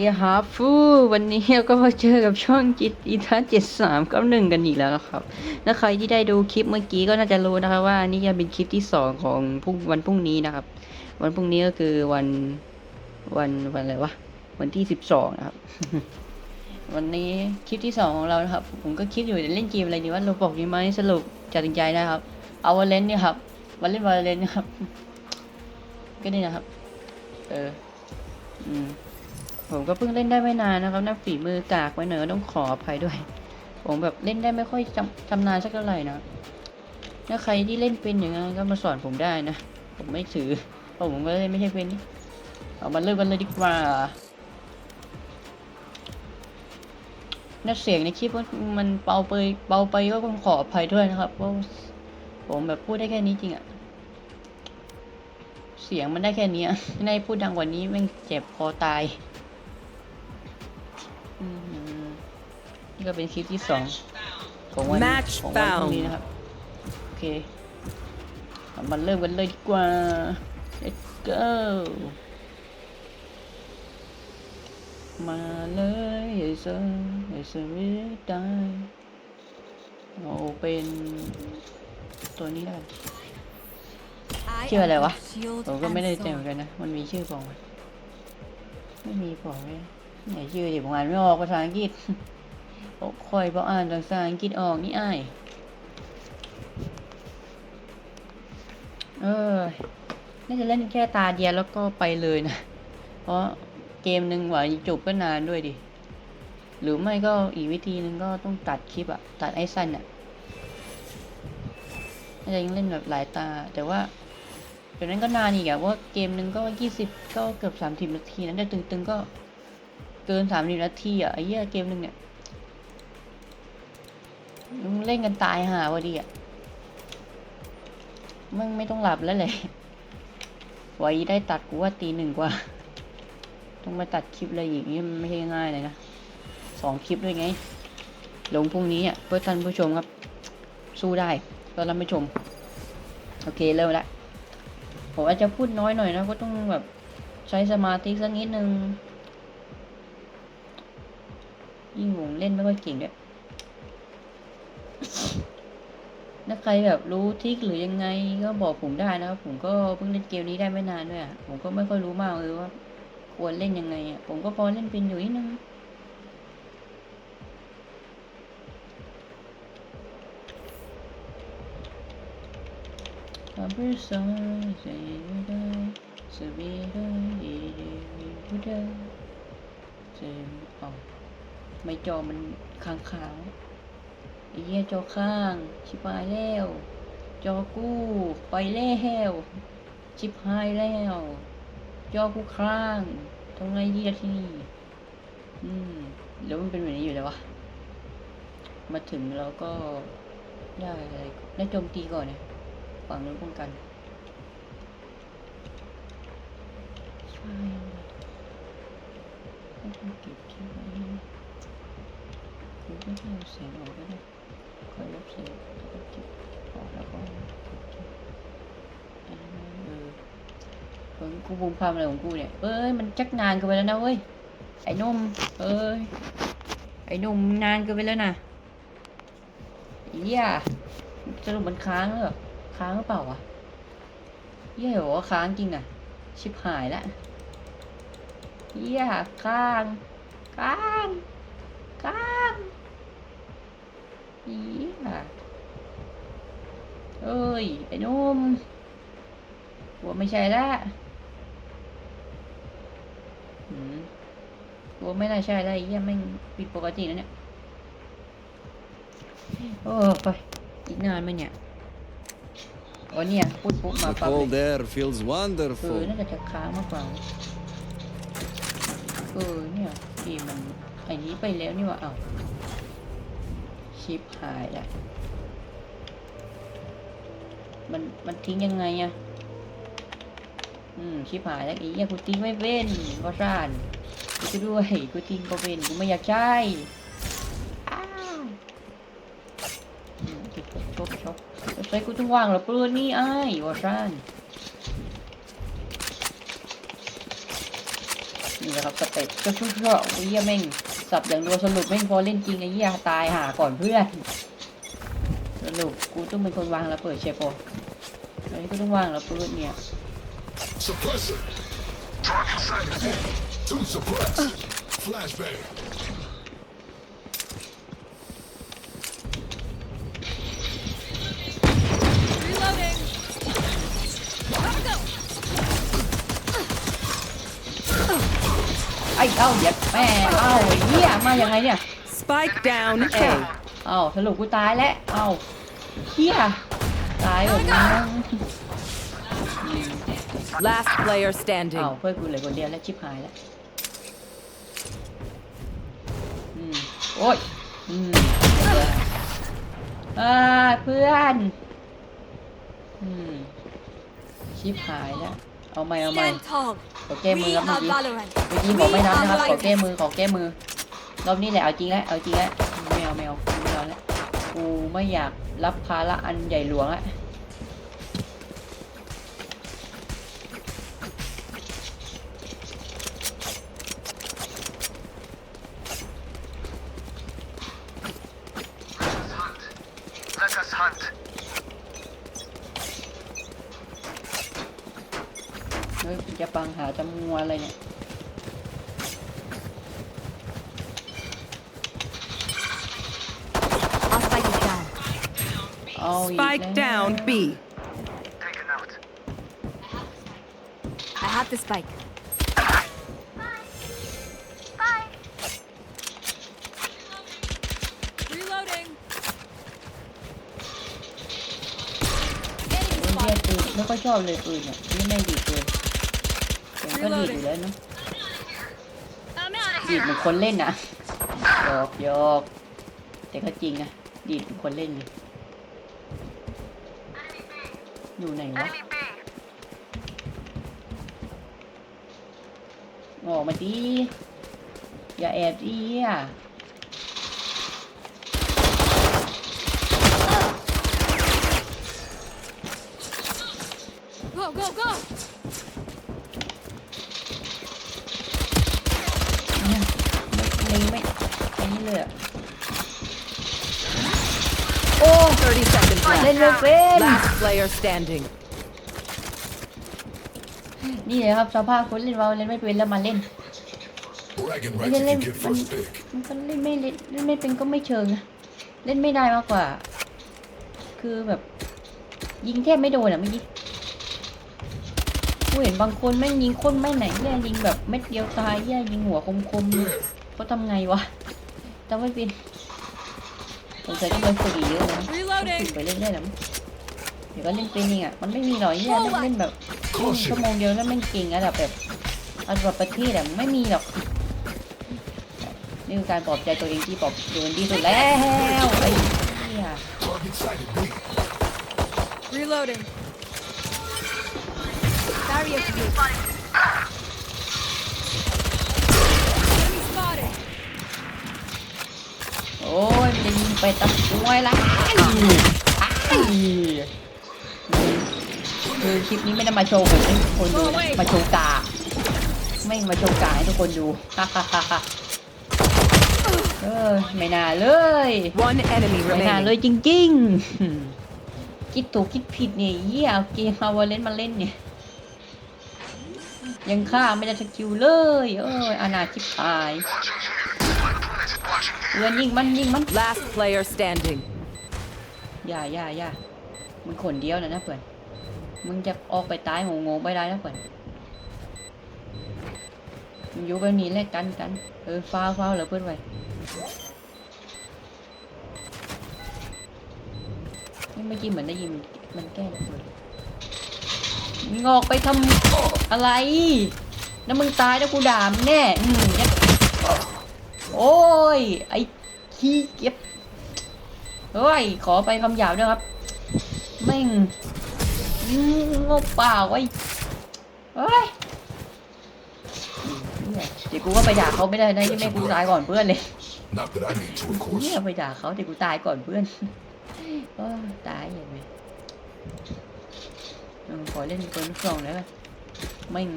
ดีครับฟูวันนี้เราก็มาเจอกับช่องจิตอีทัศเจ็ดสามเก้าหนึ่งกันอีกแล้วครับถ้าใครที่ได้ดูคลิปเมื่อกี้ก็น่าจะรู้นะครับว่านี่จะเป็นคลิปที่สองของพรุ่งวันพรุ่งนี้นะครับ วันพรุ่งนี้ก็คือวันวันวันอะไรวะวันที่สิบสองนะครับ วันนี้คลิปที่สองของเรานะครับ ผมก็คิดอยู่จะเล่นเกมอะไรดีว่าเราบอกดีไหมสรุปจัดใจนะครับเอาวอลเล่นเนี่ยครับวันเล่นวอลเล่นนะครับ ก็นี่นะครับ เอออืม ผมก็เพิ่งเล่นได้ไม่นานนะครับนะฝีมือกากไว้หน่อะต้องขออภัยด้วย ผมแบบเล่นได้ไม่ค่อยจำชำนาญสักเท่าไหร่นะถ้าใครที่เล่นเป็นอย่างนั้นก็มาสอนผมได้นะ ผมไม่ถือเพราะผมก็เล่นไม่ใช่เป็นนี่เอามาเริ่มกันเลยดีกว่าน่าเสียงในคลิปมันเบาไปเบาไปก็ต้องขออภัยด้วยนะครับเพราะผมแบบพูดได้แค่นี้จริงอะเสียงมันได้แค่นี้อะในพูดดังกว่านี้แม่งเจ็บคอตาย นี่ก็เป็นคลิปที่สองของวัน Match ของวันพรุ่ง found นี้นะครับ โอเคเอามาเริ่มกันเลยดีกว่า let's go มาเลยไอ้เซอร์ไอ้เซอร์ไม่ได้เอาเป็นตัวนี้แล้วกันชื่ออะไรวะ ผมก็ไม่ได้ใจเหมือนกันนะ มันมีชื่อบอกไหมไม่มีบอกไหมไหนชื่อดิผมอ่านไม่ออกภาษาอังกฤษโอ้ คอยบออ่านภาษาอังกฤษออกนี่อ้ายเออ น่าจะเล่นแค่ตาเดียวแล้วก็ไปเลยนะ เพราะเกมหนึ่งกว่าจะจบก็นานด้วยดิ หรือไม่ก็อีกวิธีหนึ่งก็ต้องตัดคลิปอะตัดไอ้สั้นอะน่าจะยังเล่นแบบหลายตา แต่ว่าเดี๋ยวนั้นก็นานอีกอะว่าเกมหนึ่งก็ยี่สิบก็เกือบสามสิบนาทีนั้นแต่ตึงๆก็เกินสามสิบนาทีอะไอ้เหี้ยเกมหนึ่งเนี่ย มึงเล่นกันตายหาวะดีอะ มึงไม่ต้องหลับแล้วเลยไว้ได้ตัดกูว่าตีหนึ่งกว่า ต้องมาตัดคลิปอะไรอีกนี่มันไม่ใช่ง่ายเลยนะสองคลิปด้วยไง ลงพรุ่งนี้อะเพื่อท่านผู้ชมครับ สู้ได้เพื่อท่านผู้ชม โอเคเริ่มละผมอาจจะพูดน้อยหน่อยนะก็ต้องแบบใช้สมาธิสักนิดนึงยิ่งผมเล่นไม่ค่อยเก่งด้วย ถ้าใครแบบรู้ทิกหรือยังไงก็บอกผมได้นะครับ ผมก็เพิ่งเล่นเกมนี้ได้ไม่นานด้วยอะผมก็ไม่ค่อยรู้มากเลยว่า ควรเล่นยังไงอะผมก็พอเล่นเป็นอยู่นิดนึงทำเพื่อสอนใจไม่ได้สบีได้ดีดีผู้ใดเจ็บออกไม่จอมันค้างขาวๆ ไอ้เหี้ยจอข้าง ชิบหายแล้ว จอกู้ ไปแล้วชิบหายแล้ว จอกูค้างทำไงดีอะที่นี่อืมแล้วมันเป็นแบบนี้อยู่แล้ววะมาถึงเราก็ได้อะไรได้โจมตีก่อนเนี่ยฝั่งนู้นป้องกันใช่ต้องเก็บที่ไว้คุณก็ให้เอาเสียงออกก็ได้ คอยลบเสียงแล้วก็เก็บออกแล้วก็เออกูบูมพามอะไรของกูเนี่ย เอ้ย มันจักนานเกินไปแล้วนะเว้ย ไอ้นุ่ม เอ้ย ไอ้นุ่มนานเกินไปแล้วนะเหี้ยสรุปมันค้างแล้วเหรอ ค้างหรือเปล่าวะเหี้ยบอกว่าค้างจริงอะ ชิบหายละเหี้ยค้าง ค้าง ค้าง เหี้ยเอ้ย ไอ้หนุ่มหัวไม่ใช่ละหืมหัวไม่น่าใช่ละไอ้เหี้ยแม่งผิดปกตินะเนี่ย โอ้ไปอีกนานไหมเนี่ยโอ้เนี่ยพูดปุ๊บมา The ปั๊บเลย cold air feels เออ wonderful. น่าจะจะค้างมากกว่าเออเนี่ยเกมมันไอ้นี้ไปแล้วนี่หว่าเอ้า ชิปหายละมันมันทิ้งยังไงอะอืมชิปหายแล้วอี๋กูทิ้งไม่เป็นก็ซ่านช่วยด้วยกูทิ้งก็เป็นกูไม่อยากใช้อ้าวอืมชกชกใช้กูต้องวางหรอปืนนี่ไอ้ว่าซ่านนี่นะครับสเต็ปก็ชั่วๆโอ้ยเหี้ยแม่ง สับอย่างรัวสรุปไม่พอเล่นจริงไอ้เหี้ยตายหาก่อนเพื่อนสรุปกูต้องเป็นคนวางระเบิดเชฟโปอันนี้ก็ต้องวางระเบิดเนี่ย ไอ้เอ้าเหยียบแม่เอ้าไอ้เหี้ยมายังไงเนี่ย Spike down A. เอ้าสรุปกูตายแล้วเอ้าเหี้ยตายหมดมึง Last player standing. เอ้าเพื่อนกูเหลือคนเดียวแล้วชิบหายแล้วอืมโอ้ยอืมอ่าเพื่อนอืมชิบหายแล้ว เอาไม่เอาไม่ Stand tall. ขอแก้มือ We ครับเมื่อ are กี้ Valorant. เมื่อกี้บอกไม่นับนะครับ ขอแก้มือ ขอแก้มือ รอบนี้แหละ เอาจริงแล้ว เอาจริงแล้ว ไม่เอาไม่เอาไม่เอาแล้ว กูไม่อยากรับภาระอันใหญ่หลวงอะ เฮ้ยจะปังหาจำงัวอะไรเนี่ย Our spike is down. เอาอีก Spike แล้ว down B. I have the spike. Reloading. โอ้ยเหี้ยปืนไม่ค่อยชอบเลยปืนเนี่ยนี่แม่งดี ดปืนเสียงก็ดีดอยู่แล้วเนาะ I'm out of ดีดเหมือนคนเล่นนะหยอกหยอกแต่ก็จริงนะดีดเหมือนคนเล่นเลยอยู่ไหนวะออกมาดิอย่าแอบดิอะ Go, go, go. เนี่ยไม่ไม่ไม่ นี่เลยอะโอ้ 30 seconds เล่น left. ไม่เป็น Last player standing. นี่เลยครับสภาพคนเล่นเราเล่นไม่เป็นแล้วมาเล่น Bragging ไม่ rights ได้ if เล่น you get มัน first pick. มันก็เล่นไม่เล่นเล่นไม่เป็นก็ไม่เชิงนะเล่นไม่ได้มากกว่า คือแบบ ยิงแทบไม่โดนอะเมื่อกี้กูเห็นบางคนแม่งยิงคนไม่ไหนแย่ยิงแบบเม็ดเดียวตายแย่ยิงหัวคมๆ There. เขาทำไงวะ จำไม่เป็นสงสัยต้องไปฝึกอีกเยอะเลยนะ Reloading. ฝึกไปเรื่อยๆแล้วมั้งเดี๋ยวก็เล่นเป็นเองอะมันไม่มีหรอกแย่เล่นเล่นแบบเล่นชั่วโมงเดียวแล้วแม่งเก่งระดับแบบระดับประเทศอะไม่มีหรอกนี่คือการปลอบใจตัวเองที่ปลอบโดนที่สุดแล้วไอ้เหี้ย Target sighted. B. Reloading. Barrier ไปตัดมวยละไอ้คือคลิปนี้ไม่ได้มาโชว์ผมให้ทุกคนดูนะมาโชว์กา ไม่มาโชว์กาให้ทุกคนดูฮ่าฮ่าฮ่าฮ่าเออไม่น่าเลย One enemy ไม่น่าเลยจริงๆ คิดถูกคิดผิดเนี่ยเยี่ยเอาเกมเอาวอลเลนมาเล่นเนี่ย ยังฆ่าไม่ได้สกิลเลย เอ้ยอนาชิบหาย เอือนยิงมันยิงมัน Last player standing. อย่าอย่าอย่ามึงขนเดียวนะนะเพื่อน มึงจะออกไปตายงงๆไปได้นะเพื่อนมึงอยู่แบบนี้แหละกันกัน เออฟ้าวฟ้าวเหรอเพื่อนไว้นี่เมื่อกี้เหมือนได้ยินมันแก้ระเบิดมึงออกไปทำอะไร แล้วมึงตายแล้วกูด่ามึงแน่ อืมยัด โอ้ย ไอ้ขี้เก็บเฮ้ย ขอไปคำหยาบด้วยครับแม่งอืมงบเปล่าไว้ยเฮ้ยเดี๋ยวกูก็ไปด่าเขาไม่ได้นะยังแม่กูตายก่อนเพื่อนเลย Not that I need to, of course. เนี่ยไปด่าเขาเดี๋ยวกูตายก่อนเพื่อนเออตายอย่างไรเออขอเล่นปืนลูกซองแล้วกันแม่ง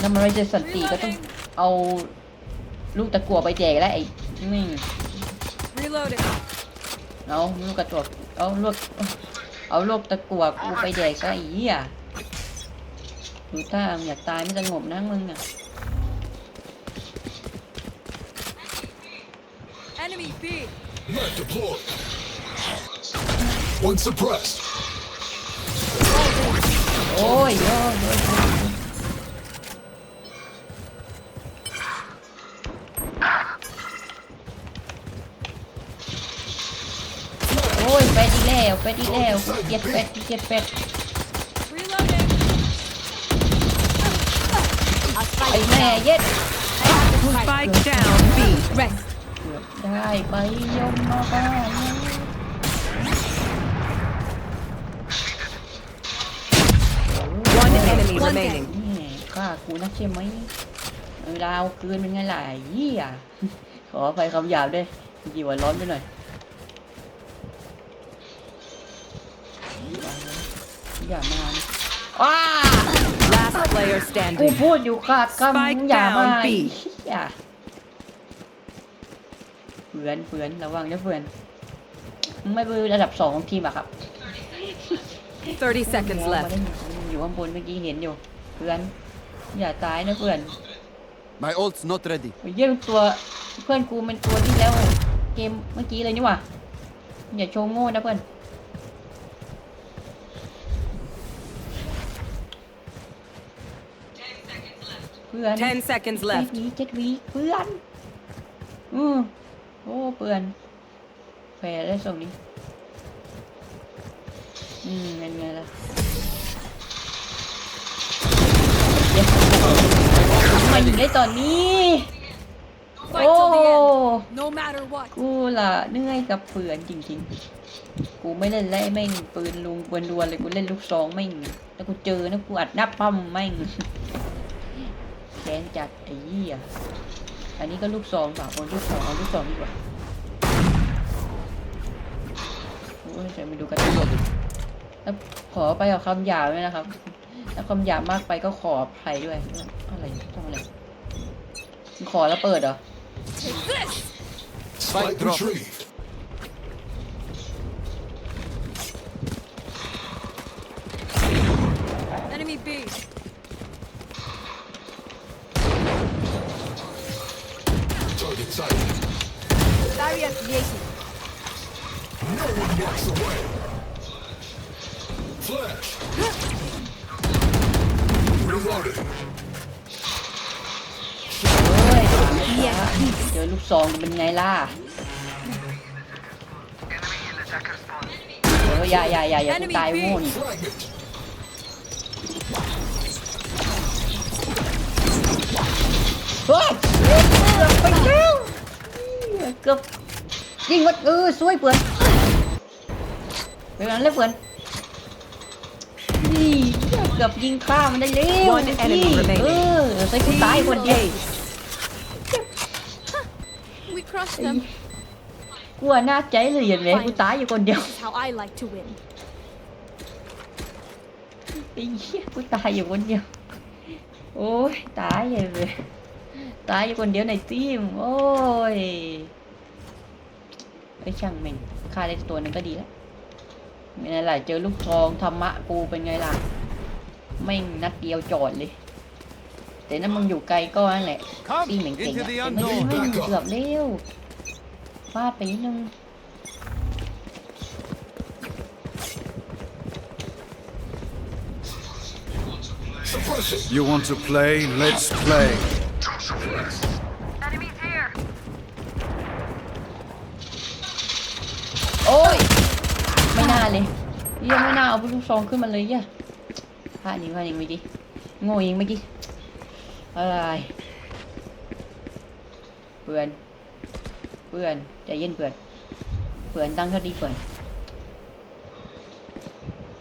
ถ้ามันไม่ใช่สันติก็ต้อง เอาลูกตะกั่วไปแจกแล้วไอ้นี่ Reloading. เอาลูกกระจกเอาลูกเอาลูกตะกั่วกูไปแดกซะไอ้เหี้ยดูท่ามึงอยากตายไม่สงบนะมึงอะ Enemy B. Not deployed. One suppressed. โอ้ยโอ้ยโอ้ย อ้ยโอ้ยเป็ดอีกแล้วเป็ดอีกแล้วเกลียดเป็ดเกลียดเป็ด Reloading. ไอ้แม่เย็ด Spike down B. Rest. เกือบได้ไปยมมาบ้าน One enemy One remaining. นี่ฆ่ากูนักใช่ไหมเวลาเอาคืนเป็นไงล่ะไอ้เหี้ยขอไปคำหยาบด้วยกี่วันร้อนไปหน่อย อย่ามานะว้า Last player กู standing. พูดอยู่ขาดคำ Spike อย่ามา down ไอ้ B เหี้ยเฟือนเฟือนระวังนะเฟือนมึงไม่เป็นระดับสองของทีมอะครับ30 seconds มองมา left. ได้อยู่ข้างบนเมื่อกี้เห็นอยู่เพื่อนอย่าตายนะเพื่อน My ult's not ready. ไอ้เยี่ยมนตัวเพื่อนกูเป็นตัวที่แล้วเกมเมื่อกี้เลยนี่หว่าอย่าโชว์โง่นะเพื่อน เพื่อน10 seconds เจ็ด left. วีเจ็ดวีเพื่อนอือโอ้เพื่อนแพ้ได้ส่งนี้ อืมเป็นไงล่ะเย็ดทำไมถึงได้ตอนนี้ Fight โอ้ till the end. No matter what. กูล่ะเหนื่อยกับเปือนจริงๆ กูไม่เล่นแล้วไอ้แม่งปืนลุงปืนดวนเลยกูเล่นลูกซองแม่งแล้วกูเจอนะกูอัดหน้าปั๊มแม่งแค้นจัดไอ้เหี้ยอันนี้ก็ลูกซองเปล่าคนลูกซองเอาลูกซองดีกว่าโอ้ยใส่มาดูกันตัวดิแล้วขอไปกับคำหยาบด้วยนะครับ ถ้าคำหยาบมากไปก็ขออภัยด้วย อะไรต้องอะไรมึงขอแล้วเปิดเหรอ Take this. Spike drop. retrieved. Enemy B. Barrier created. No one walks away. Flash. Reloading. เฮ้ยเจอลูกซองเป็นไงล่ะเอออย่าอย่าอย่าอย่ากูตายโง่นี่ Fragment. เฮ้ยเกือบไปแล้ว เกือบยิงวัดเออสวยเปื่อนไปนั้นแล้วเปื่อนนี่เกือบยิงฆ่ามันได้แล้ว One enemy พี่ remaining เออใส่กูตายคนเดียว We crushed them. กลัวหน้าใจเลยเห็นไหมกูตายอยู่คนเดียว This is how I like to win. ไอ้เหี้ยกูตายอยู่คนเดียว โอ้ยตายเลยตายอยู่คนเดียวในทีม โอ้ย ไอ้ยช่างแม่งฆ่าได้ตัวหนึงก็ดีแล้วไม่น่าไหลเจอลูกทองธรรมะกูเป็นไงล่ะแม่งนัดเดียวจอดเลย แต่นั่นมึงอยู่ไกลก็นั่นแหละ Come ซี่เหม่งเก่ง into อะ the แต่ไม่ unknown. แม่งเกือบเร็วฟาดไปนิดนึง Suppressing. You want to play? Let's play. เลยเยี่ยไม่น่าเอาลูกซองขึ้นมาเลยเยี่ยพลาดยิงพลาดยิงเมื่อกี้โง่ยิงเมื่อกี้อะไรเพื่อนเพื่อนใจเย็นเพื่อนเพื่อนตั้งสติเพื่อน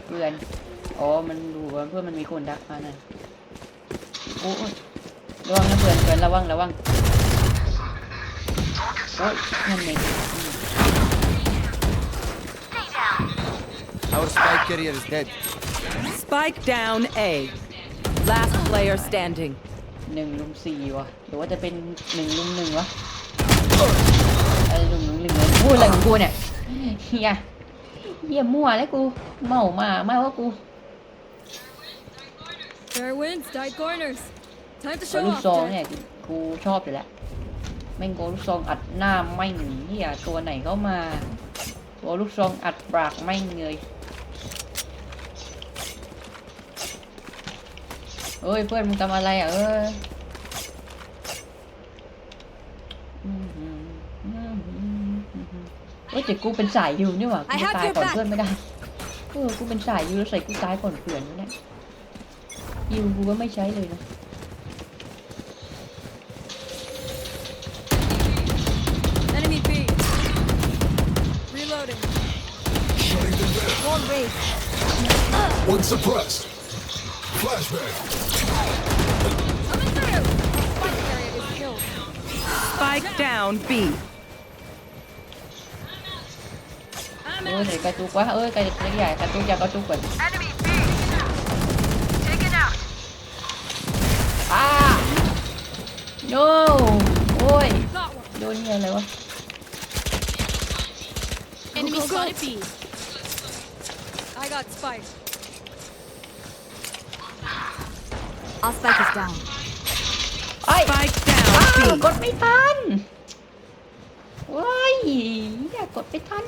เพื่อนอ๋อมันดูว่าเพื่อนมันมีคนดักมาน่ะโอ้ยระวังนะเพื่อนเพื่อนระวังระวังโอ้ยนั่นเอง Our spike carrier is dead. Spike down A. Last player standing. หนึ่งลุมสี่วะหรือว่าจะเป็นหนึ่งลุมหนึ่งวะอะไรลุมหนึ่งหนึ่งเลยพูดอะไรของกูเนี่ยเฮียเฮียมั่วแล้วกูเมามาไม่ว่ากู Fair winds, tight corners. Time to เอา show ลูก off. ซอง Jack. เนี่ยกูชอบอยู่แล้วแม่งโกลูกซองอัดหน้าไม่งเฮียตัวไหนเข้ามาตัวลูกซองอัดปากไม่งเลย เอ้ยเพื่อนมึงทำอะไรอะเอ้ยเอ้ยแต่กูเป็นสายยูนี่หว่ากูจะตายก่อนเพื่อนไม่ได้เออกูเป็นสายยูแล้วใส่กูตายก่อนเพื่อนเนี่ยยูกูก็ไม่ใช้เลยนะ Enemy B. Reloading. Shutting them down. Wall raised. One suppressed. Flashbang. Spike down B. Ôi này cà chua quá ơi, cà chua dài, cà chua dài, cà chua quỳnh. À! No! Ôi! Đôi nhiều này quá. Enemy spotted B. I got spiked. Our spike is down. ไอ้ย Spike อ้า down วกดไม่ทันว้ายอย่ากดไม่ทัน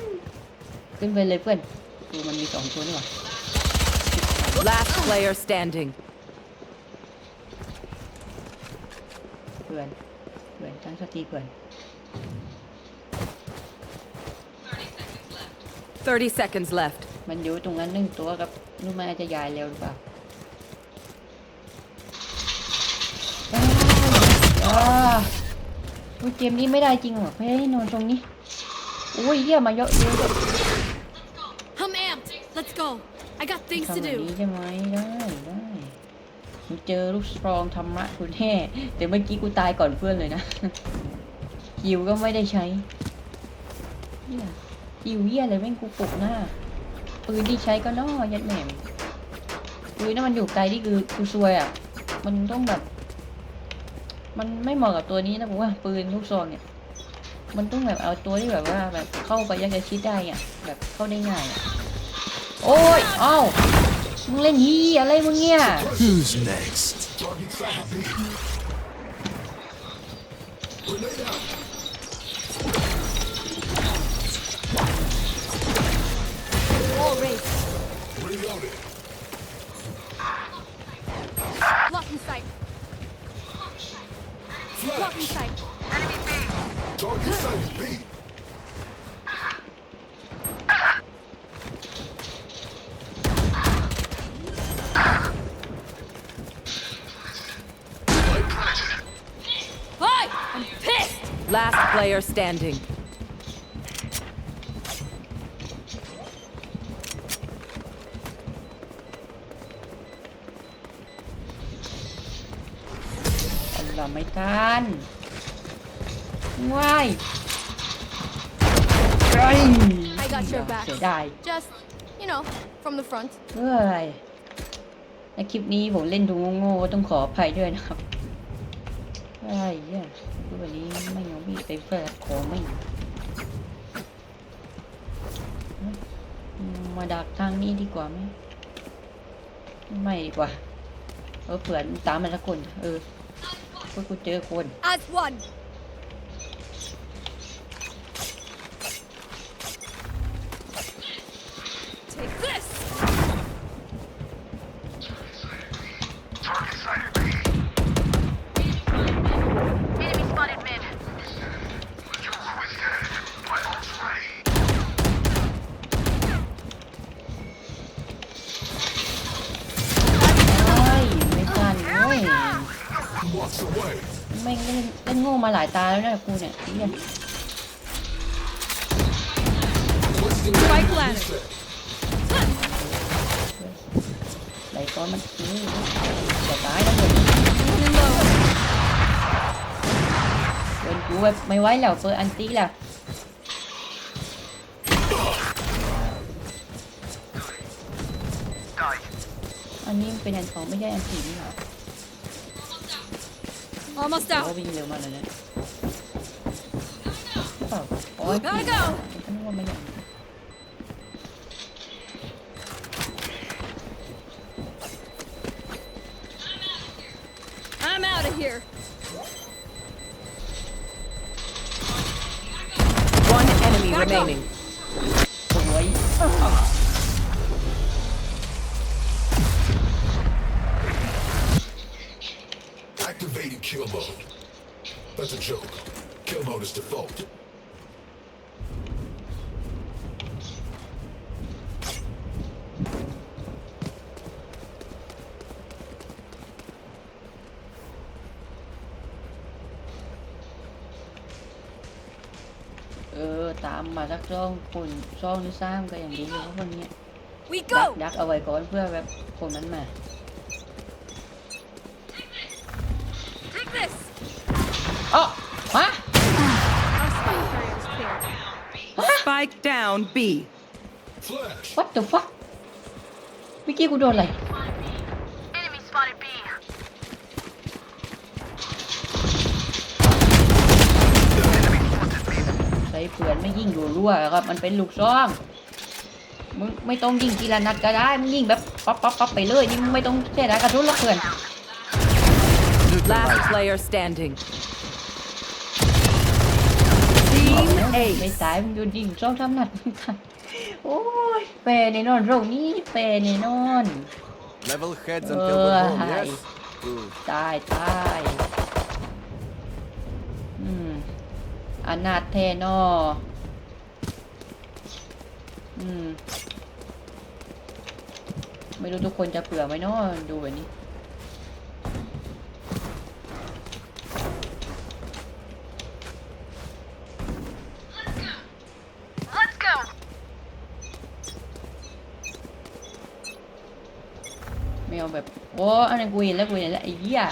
ขึ้นไปเลยเพื่อนดูมันมีสองตัวนี่หว่า B. Last player standing. เพื่อนเพื่อนตั้งสติเพื่อน 30 seconds left. มันอยู่ตรงนั้นหนึ่งตัวกับรู้ไหมอาจจะยายเร็วหรือเปล่า อ่าอุ๊ยเกมนี้ไม่ได้จริงหรอไม่ได้นอนตรงนี้อุ้ยเยี่ยมาเยอะเยอะเยอะ I'm amped. Let's go. I got things ทำ to แบบ do. นี้ใช่ไหมได้ได้มึงเจอลูกสตรองธรรมะกูแน่แต่เมื่อกี้กูตายก่อนเพื่อนเลยนะฮิวก็ไม่ได้ใช้เหี้ยฮิวเยี่ยอะไรแม่งกูปลุกหน้าปืนที่ใช้ก็นอยัดแหม่มปืนนั่นมันอยู่ไกลที่คือกูซวยอะ มันต้องแบบ มันไม่เหมาะกับตัวนี้นะผมว่าปืนลูกซองเนี่ย มันต้องแบบเอาตัวที่แบบว่าแบบเข้าไปยักษ์ชิดได้อะแบบเข้าได้ง่ายอะโอ้ยเอ้ามึงเล่นยีอะไรมึงเนี่ย Who's next? Target sighted B. Grenade player standing. อันละไม่ทันว้ายไอ้ I got your back. เสียดาย Just, you know, from the front. เฮ้ยในคลิปนี้ผมเล่นดูโง่ๆก็ต้องขออภัยด้วยนะครับไอ้เหี้ยคือวันนี้ไม่ เอามีดไปเฟิร์ขอไม่มาดักทางนี้ดีกว่าไหมไม่ดีกว่า เออเผื่อตามมาสักคน เออเพื่อกูเจอคน As one. กูเนี่ยเหี้ย Twisting Spike down. planted. Reset. ไหลก้อนมันนี่จะตายแล้วเว้ย Running low. เดินกูแบบไม่ไหวแล้วเปิดอันตีแล้ว อันนี้มันเป็นอันของไม่ใช่อันตีนี่หรอ Almost เขา out. วิ่งเร็วมากเลยนะเปล่า โอ้ย Gotta go. ฉันนึกว่าไม่อย่างนั้น I'm out of here. One enemy Back up. remaining. สวย Activating kill mode. That's a joke. Kill mode is default. สักช่องคนช่องหรือซ้ำก็อย่างดีเลยเพราะคนเนี้ย We ดัก go. ดักเอาไว้ก่อนเพื่อแบบคนนั้นมา Take this. อ๋อฮะ Our spike carrier's clear. Spike down B. Flash. what the fuck เมื่อกี้กูโดนอะไร ใช้เผื่อนไม่ยิงรัวๆครับ มันเป็นลูกซองมึงไม่ต้องยิงทีละนัดก็ได้มึงยิงแบบปั๊บปั๊บปั๊บไปเลยนี่มึงไม่ต้องเสียดายกระสุนหรอกเพื่อน Last Neutralized. player standing. ไม่ Team ตาย Ace. มึงโดนยิงสองสามนัดมึงตายโอ้ยเปรในนอนโรคนี้เปรในนอน Level heads until we're home, Ôi. yes? Good. ตายตาย อนาถแทนออืม ไม่รู้ทุกคนจะเผื่อไหมเนาะดูแบบนี้ Let's go. ไม่เอาแบบ โอ้อันนั้นกูเห็นแล้วกูเห็นแล้วไอ้เหี้ย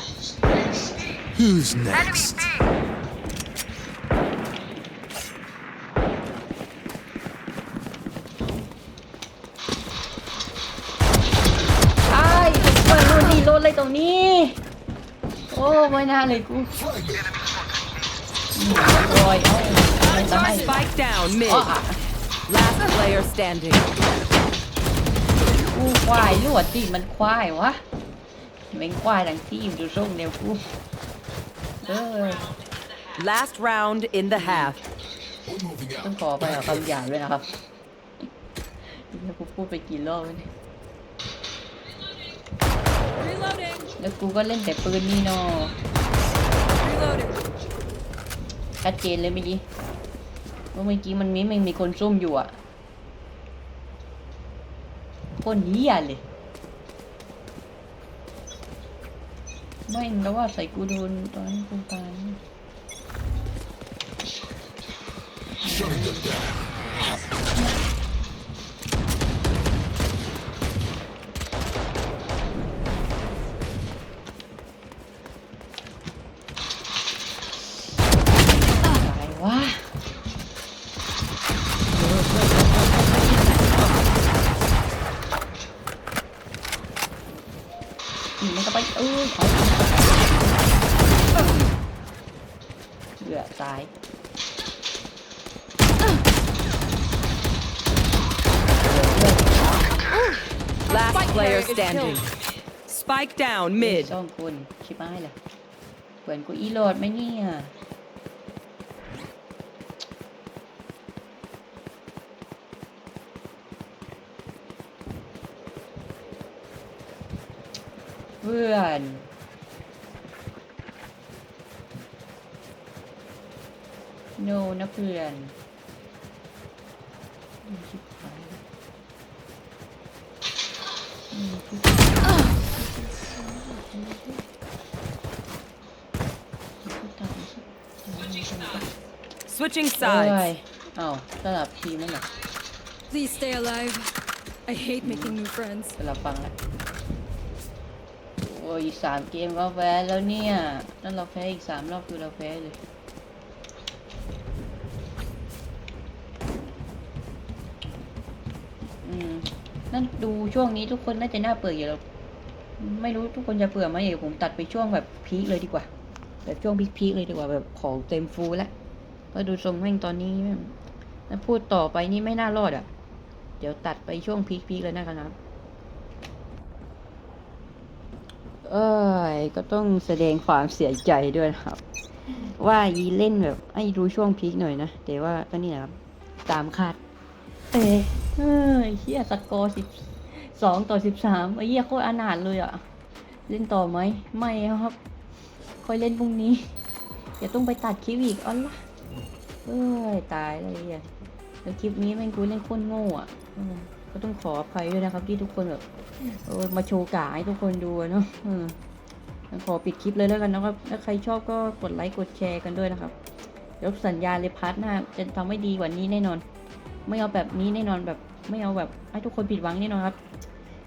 Who's Enemy next? โอ้ไม่น่าเลยกูโอ้ยเอาไม่ตาย Spike down mid. Last player standing. กูควายลวดที่มันควายวะแม่งควายทั้งทีมดูส่งเดียวกูเออ Last round in the half. ต้องขอไปกับคำหยาบด้วยนะครับแล้วกูพูดไปกี่รอบแล้วเนี่ย Reloading. แล้วกูก็เล่นแต่ปืนนี่เนาะ Reloading. ชัดเจนเลยเมื่อกี้ว่าเมื่อกี้มันมีมันมีคนซุ่มอยู่อะคนเหี้ยเลยไม่แล้วว่าใส่กูโดนตอนนี้กูตาย หนีมันก็ไปเออถอเหลือซ้ายเอ Last player standing. Spike down mid. ช่งคนณชิบหายเลยเปื่อนกูอีโหลดไหมเนี่ย พื่อน โนนะเพื่อนอืมชิบหายแล้วอืมชิบหาย Switching เอ้ย sides. เอ้าสลับทีมนั่นเหรอ Please stay alive. I hate making new friends. สลับฟังแล้วโอ้ยอีกสามเกมก็แพ้แล้วเนี่ยถ้าเราแพ้อีกสามรอบคือเราแพ้เลยอืมนั่นดูช่วงนี้ทุกคนน่าจะน่าเปื่อยอยู่แล้วไม่รู้ทุกคนจะเปื่อยไหมเดี๋ยวผมตัดไปช่วงแบบพีคเลยดีกว่า แบบช่วงพีคๆเลยดีกว่าแบบของเต็มฟูลแล้วเพราะดูทรงแม่งตอนนี้แม่งถ้าพูดต่อไปนี่ไม่น่ารอดอะ เดี๋ยวตัดไปช่วงพีคๆเลยนะครับ เอ้ยก็ต้องแสดงความเสียใจด้วยนะครับ ว่ายีเล่นแบบให้ดูช่วงพีคหน่อยนะแต่ว่าก็นี่นะครับ ตามคาดเอ้ยเฮ้ยเฮียสกอร์สิบสองต่อสิบสามไอ้เหี้ยโคตรอนาถเลยอะ เล่นต่อไหมไม่ครับ ค่อยเล่นพรุ่งนี้อย่าต้องไปตัดคลิปอีกอ๋อละเอ้ยตายเลยเฮียแล้วคลิปนี้แม่งกูเล่นโคตรโง่อะ ก็ต้องขออภัยด้วยนะครับ ที่ทุกคนแบบเออมาโชว์กาให้ทุกคนดูอะเนาะอืมงั้นขอปิดคลิปเลยแล้วกันนะครับ ถ้าใครชอบก็กดไลค์กดแชร์กันด้วยนะครับเดี๋ยวสัญญาเลยพาร์ทหน้าจะทำให้ดีกว่านี้แน่นอน ไม่เอาแบบนี้แน่นอนแบบ ไม่เอาแบบให้ทุกคนผิดหวังแน่นอนครับ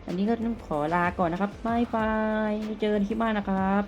อันนี้ก็ต้องขอลาก่อนนะครับบายบายเจอกันคลิปหน้านะครับ